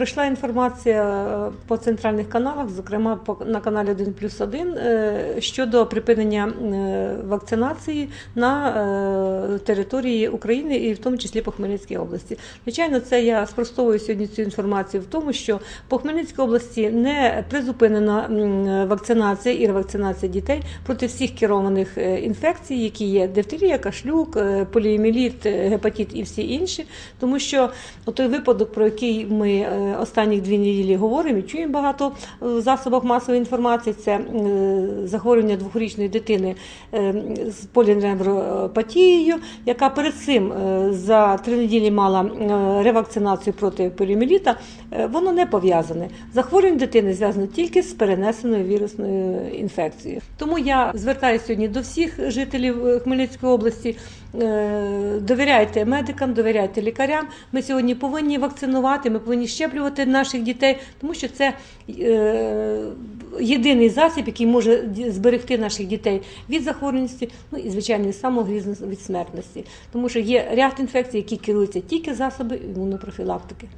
Прийшла інформація е, по центральних каналах, зокрема на каналі 1 плюс 1, щодо припинення е, вакцинації на е, території України і в тому числі по Хмельницькій області. Звичайно, це я спростовую сьогодні цю інформацію в тому, що по Хмельницькій області не призупинена вакцинація і ревакцинація дітей проти всіх керованих е, інфекцій, які є дифтерія, кашлюк, е, поліоміліт, е, гепатит і всі інші, тому що той випадок, про який ми е, останні дві неділі говоримо і чуємо багато в засобах масової інформації, це е, захворювання двохрічної дитини е, з поліневропатією, яка перед цим е, за три неділі мала е, ревакцинацію проти поліоміліта, е, воно не пов'язане. Захворювання дитини зв'язано тільки з перенесеною вірусною інфекцією. Тому я звертаюся сьогодні до всіх жителів е, Хмельницької області. Е, Довіряйте медикам, довіряйте лікарям. Ми сьогодні повинні вакцинувати, ми повинні щеплювати наших дітей, тому що це е, єдиний засіб, який може зберегти наших дітей від захворюваності, ну і звичайно самого від смертності. Тому що є ряд інфекцій, які керуються тільки засоби імунопрофілактики.